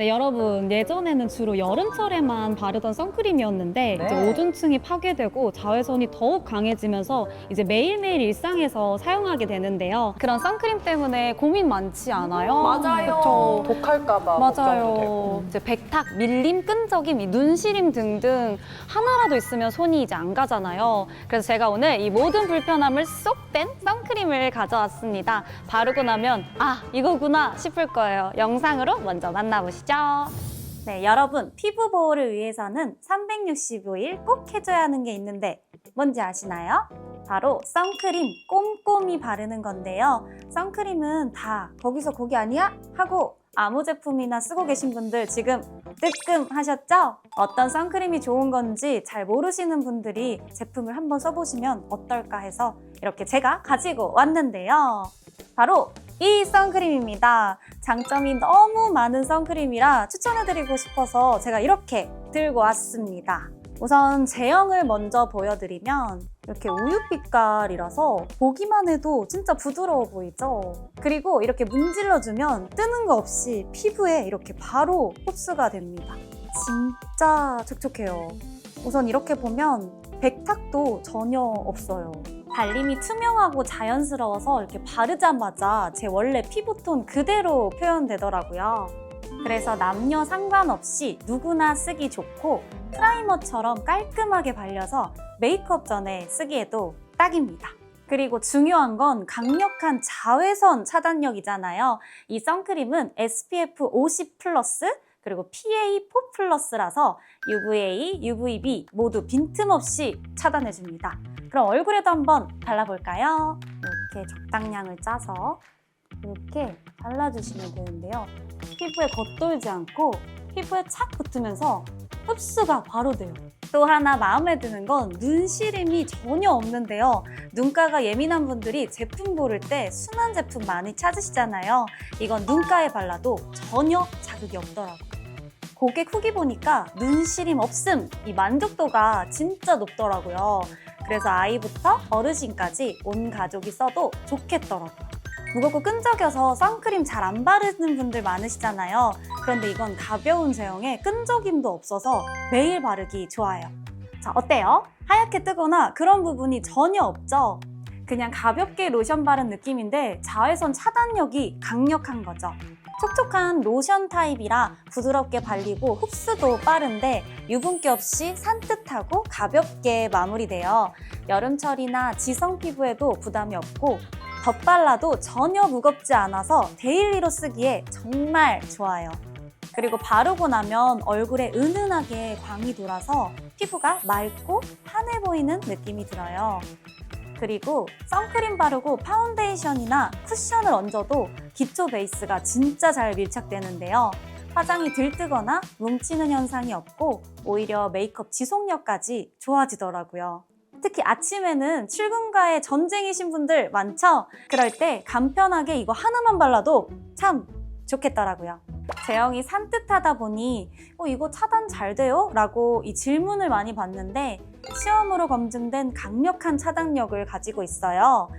네, 여러분 예전에는 주로 여름철에만 바르던 선크림이었는데 네. 이제 오존층이 파괴되고 자외선이 더욱 강해지면서 이제 매일매일 일상에서 사용하게 되는데요. 그런 선크림 때문에 고민 많지 않아요? 그쵸? 독할까봐 맞아요. 이제 백탁, 밀림, 끈적임, 이 눈시림 등등 하나라도 있으면 손이 이제 안 가잖아요. 그래서 제가 오늘 이 모든 불편함을 쏙 뺀 선크림을 가져왔습니다. 바르고 나면 아 이거구나 싶을 거예요. 영상으로 먼저 만나보시죠. 네, 여러분 피부 보호를 위해서는 365일 꼭 해줘야 하는 게 있는데 뭔지 아시나요? 바로 선크림 꼼꼼히 바르는 건데요. 선크림은 다 거기서 거기 아니야? 하고 아무 제품이나 쓰고 계신 분들 지금 뜨끔 하셨죠? 어떤 선크림이 좋은 건지 잘 모르시는 분들이 제품을 한번 써보시면 어떨까 해서 이렇게 제가 가지고 왔는데요. 바로 이 선크림입니다. 장점이 너무 많은 선크림이라 추천해드리고 싶어서 제가 이렇게 들고 왔습니다. 우선 제형을 먼저 보여드리면 이렇게 우유 빛깔이라서 보기만 해도 진짜 부드러워 보이죠? 그리고 이렇게 문질러주면 뜨는 거 없이 피부에 이렇게 바로 흡수가 됩니다. 진짜 촉촉해요. 우선 이렇게 보면 백탁도 전혀 없어요. 발림이 투명하고 자연스러워서 이렇게 바르자마자 제 원래 피부톤 그대로 표현되더라고요. 그래서 남녀 상관없이 누구나 쓰기 좋고 프라이머처럼 깔끔하게 발려서 메이크업 전에 쓰기에도 딱입니다. 그리고 중요한 건 강력한 자외선 차단력이잖아요. 이 선크림은 SPF 50 플러스 그리고 PA 4 플러스라서 UVA, UVB 모두 빈틈없이 차단해줍니다. 그럼 얼굴에도 한번 발라볼까요? 이렇게 적당량을 짜서 이렇게 발라주시면 되는데요. 피부에 겉돌지 않고 피부에 착 붙으면서 흡수가 바로 돼요. 또 하나 마음에 드는 건 눈시림이 전혀 없는데요. 눈가가 예민한 분들이 제품 고를 때 순한 제품 많이 찾으시잖아요. 이건 눈가에 발라도 전혀 자극이 없더라고요. 고객 후기 보니까 눈 시림 없음 이 만족도가 진짜 높더라고요. 그래서 아이부터 어르신까지 온 가족이 써도 좋겠더라고요. 무겁고 끈적여서 선크림 잘 안 바르는 분들 많으시잖아요. 그런데 이건 가벼운 제형에 끈적임도 없어서 매일 바르기 좋아요. 자, 어때요? 하얗게 뜨거나 그런 부분이 전혀 없죠? 그냥 가볍게 로션 바른 느낌인데 자외선 차단력이 강력한 거죠. 촉촉한 로션 타입이라 부드럽게 발리고 흡수도 빠른데 유분기 없이 산뜻하고 가볍게 마무리돼요. 여름철이나 지성 피부에도 부담이 없고 덧발라도 전혀 무겁지 않아서 데일리로 쓰기에 정말 좋아요. 그리고 바르고 나면 얼굴에 은은하게 광이 돌아서 피부가 맑고 환해 보이는 느낌이 들어요. 그리고 선크림 바르고 파운데이션이나 쿠션을 얹어도 기초 베이스가 진짜 잘 밀착되는데요. 화장이 들뜨거나 뭉치는 현상이 없고 오히려 메이크업 지속력까지 좋아지더라고요. 특히 아침에는 출근과의 전쟁이신 분들 많죠? 그럴 때 간편하게 이거 하나만 발라도 참 좋겠더라고요. 제형이 산뜻하다 보니 어, 이거 차단 잘 돼요? 라고 이 질문을 많이 받는데 시험으로 검증된 강력한 차단력을 가지고 있어요.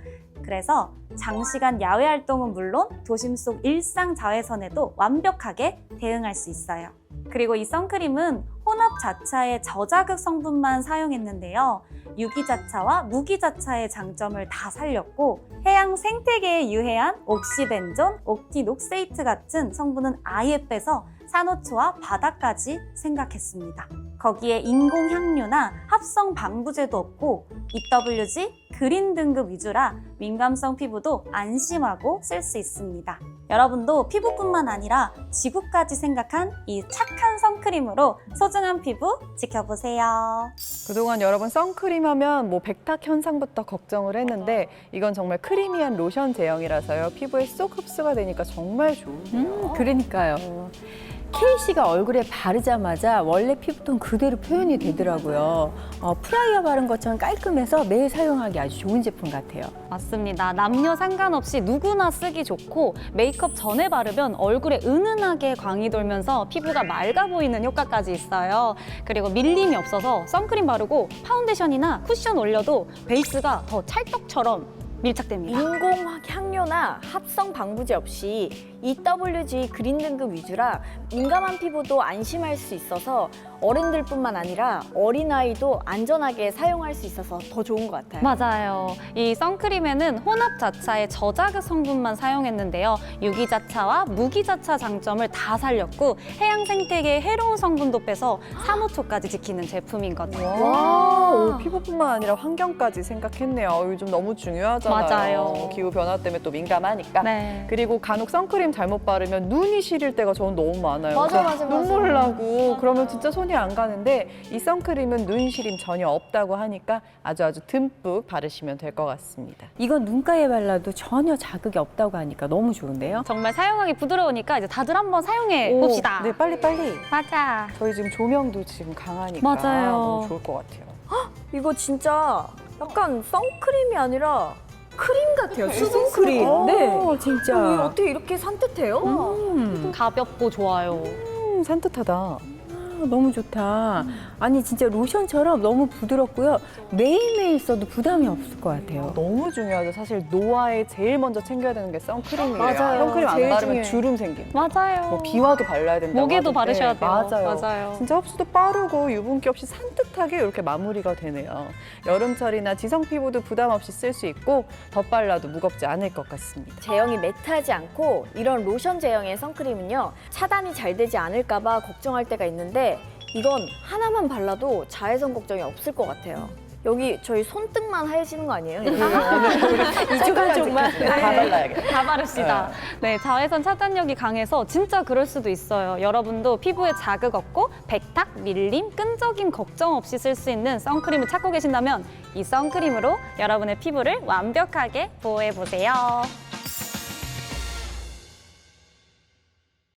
그래서 장시간 야외 활동은 물론 도심 속 일상 자외선에도 완벽하게 대응할 수 있어요. 그리고 이 선크림은 혼합 자차의 저자극 성분만 사용했는데요. 유기자차와 무기자차의 장점을 다 살렸고 해양 생태계에 유해한 옥시벤존, 옥티녹세이트 같은 성분은 아예 빼서 산호초와 바다까지 생각했습니다. 거기에 인공향료나 합성 방부제도 없고 EWG 그린 등급 위주라 민감성 피부도 안심하고 쓸 수 있습니다. 여러분도 피부뿐만 아니라 지구까지 생각한 이 착한 선크림으로 소중한 피부 지켜보세요. 그동안 여러분 선크림 하면 뭐 백탁 현상부터 걱정을 했는데 이건 정말 크리미한 로션 제형이라서요. 피부에 쏙 흡수가 되니까 정말 좋은데요. 음, 그러니까요. 케이 씨가 얼굴에 바르자마자 원래 피부톤 그대로 표현이 되더라고요. 어, 프라이어 바른 것처럼 깔끔해서 매일 사용하기 아주 좋은 제품 같아요. 맞습니다. 남녀 상관없이 누구나 쓰기 좋고 메이크업 전에 바르면 얼굴에 은은하게 광이 돌면서 피부가 맑아 보이는 효과까지 있어요. 그리고 밀림이 없어서 선크림 바르고 파운데이션이나 쿠션 올려도 베이스가 더 찰떡처럼 밀착됩니다. 인공 향료나 합성 방부제 없이 EWG 그린 등급 위주라 민감한 피부도 안심할 수 있어서 어른들뿐만 아니라 어린아이도 안전하게 사용할 수 있어서 더 좋은 것 같아요. 맞아요. 이 선크림에는 혼합 자차의 저자극 성분만 사용했는데요. 유기 자차와 무기 자차 장점을 다 살렸고 해양 생태계의 해로운 성분도 빼서 사무초까지 지키는 제품인 거죠. 와, 오, 피부뿐만 아니라 환경까지 생각했네요. 요즘 너무 중요하잖아요. 맞아요. 기후 변화 때문에 또 민감하니까. 네. 그리고 간혹 선크림 잘못 바르면 눈이 시릴 때가 저는 너무 많아요. 맞아, 맞아, 맞아. 눈물 나고 그러면 진짜 손이 안 가는데 이 선크림은 눈 시림 전혀 없다고 하니까 아주 아주 듬뿍 바르시면 될 것 같습니다. 이건 눈가에 발라도 전혀 자극이 없다고 하니까 너무 좋은데요. 정말 사용하기 부드러우니까 이제 다들 한번 사용해 오, 봅시다. 네, 빨리 빨리. 맞아. 저희 지금 조명도 지금 강하니까 맞아요. 너무 좋을 것 같아요. 이거 진짜 약간 선크림이 아니라 크림 같아요. 수분 크림. 오, 네. 진짜. 어, 어떻게 이렇게 산뜻해요? 음. 가볍고 좋아요. 음, 산뜻하다. 아, 너무 좋다. 아니 진짜 로션처럼 너무 부드럽고요. 매일매일 써도 부담이 없을 것 같아요. 너무 중요하죠. 사실 노화에 제일 먼저 챙겨야 되는 게 선크림이에요. 맞아요. 선크림 안 제일 바르면 중요해요. 주름 생깁니다. 맞아요. 뭐 비와도 발라야 된다고 목에도 하던데. 바르셔야 돼요. 맞아요. 맞아요. 진짜 흡수도 빠르고 유분기 없이 산뜻하게 이렇게 마무리가 되네요. 여름철이나 지성 피부도 부담 없이 쓸 수 있고 덧발라도 무겁지 않을 것 같습니다. 제형이 매트하지 않고 이런 로션 제형의 선크림은요 차단이 잘 되지 않을까봐 걱정할 때가 있는데 이건 하나만 발라도 자외선 걱정이 없을 것 같아요. 여기 저희 손등만 하얘지는 거 아니에요? 이쪽 한쪽만 다 발라야겠다. 다 바릅시다. 네, 자외선 차단력이 강해서 진짜 그럴 수도 있어요. 여러분도 피부에 자극 없고 백탁, 밀림, 끈적임 걱정 없이 쓸 수 있는 선크림을 찾고 계신다면 이 선크림으로 여러분의 피부를 완벽하게 보호해 보세요.